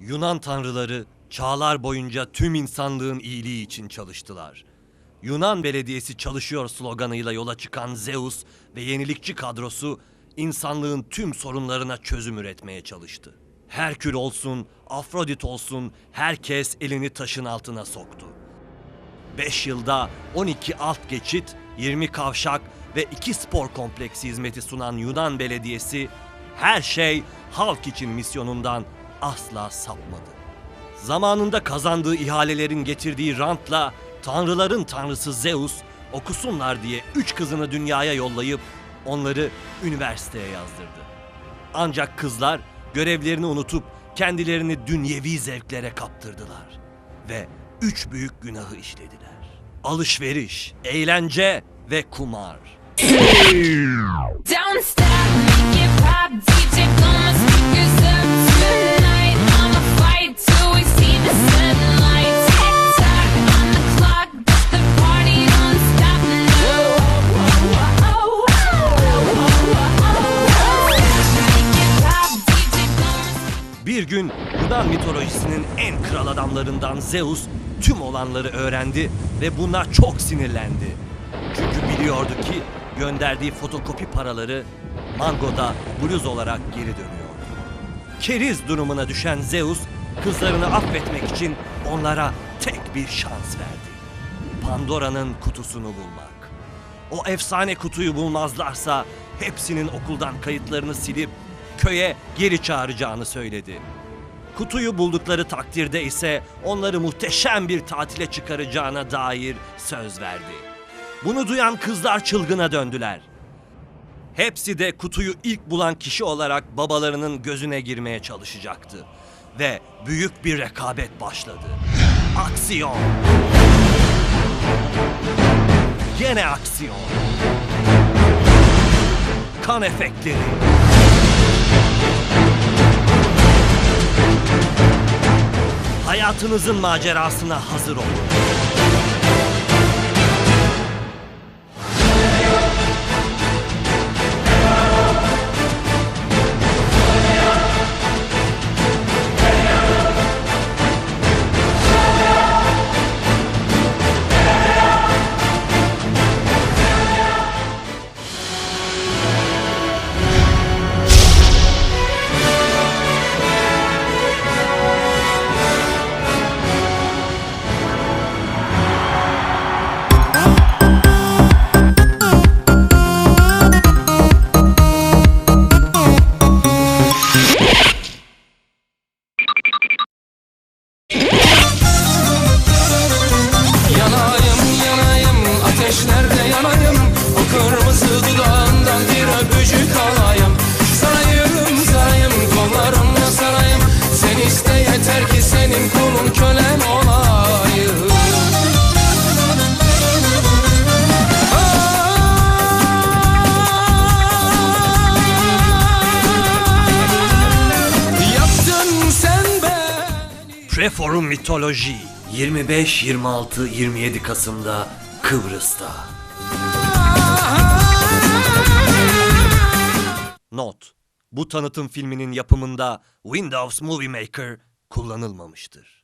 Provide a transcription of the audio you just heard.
Yunan tanrıları çağlar boyunca tüm insanlığın iyiliği için çalıştılar. Yunan Belediyesi çalışıyor sloganıyla yola çıkan Zeus ve yenilikçi kadrosu insanlığın tüm sorunlarına çözüm üretmeye çalıştı. Herkül olsun, Afrodit olsun herkes elini taşın altına soktu. 5 yılda 12 alt geçit, 20 kavşak ve 2 spor kompleksi hizmeti sunan Yunan Belediyesi her şey halk için misyonundan asla sapmadı. Zamanında kazandığı ihalelerin getirdiği rantla tanrıların tanrısı Zeus okusunlar diye üç kızını dünyaya yollayıp onları üniversiteye yazdırdı. Ancak kızlar görevlerini unutup kendilerini dünyevi zevklere kaptırdılar ve üç büyük günahı işlediler. Alışveriş, eğlence ve kumar. Don't stop, gün Yunan mitolojisinin en kral adamlarından Zeus tüm olanları öğrendi ve buna çok sinirlendi. Çünkü biliyordu ki gönderdiği fotokopi paraları Mango'da bluz olarak geri dönüyordu. Keriz durumuna düşen Zeus kızlarını affetmek için onlara tek bir şans verdi. Pandora'nın kutusunu bulmak. O efsane kutuyu bulmazlarsa hepsinin okuldan kayıtlarını silip köye geri çağıracağını söyledi. Kutuyu buldukları takdirde ise onları muhteşem bir tatile çıkaracağına dair söz verdi. Bunu duyan kızlar çılgına döndüler. Hepsi de kutuyu ilk bulan kişi olarak babalarının gözüne girmeye çalışacaktı. Ve büyük bir rekabet başladı. Aksiyon! Gene aksiyon! Kan efektleri! Hayatınızın macerasına hazır olun. Beni Preforum Mitoloji 25, 26, 27 Kasım'da Kıbrıs'ta. Not. Bu tanıtım filminin yapımında Windows Movie Maker kullanılmamıştır.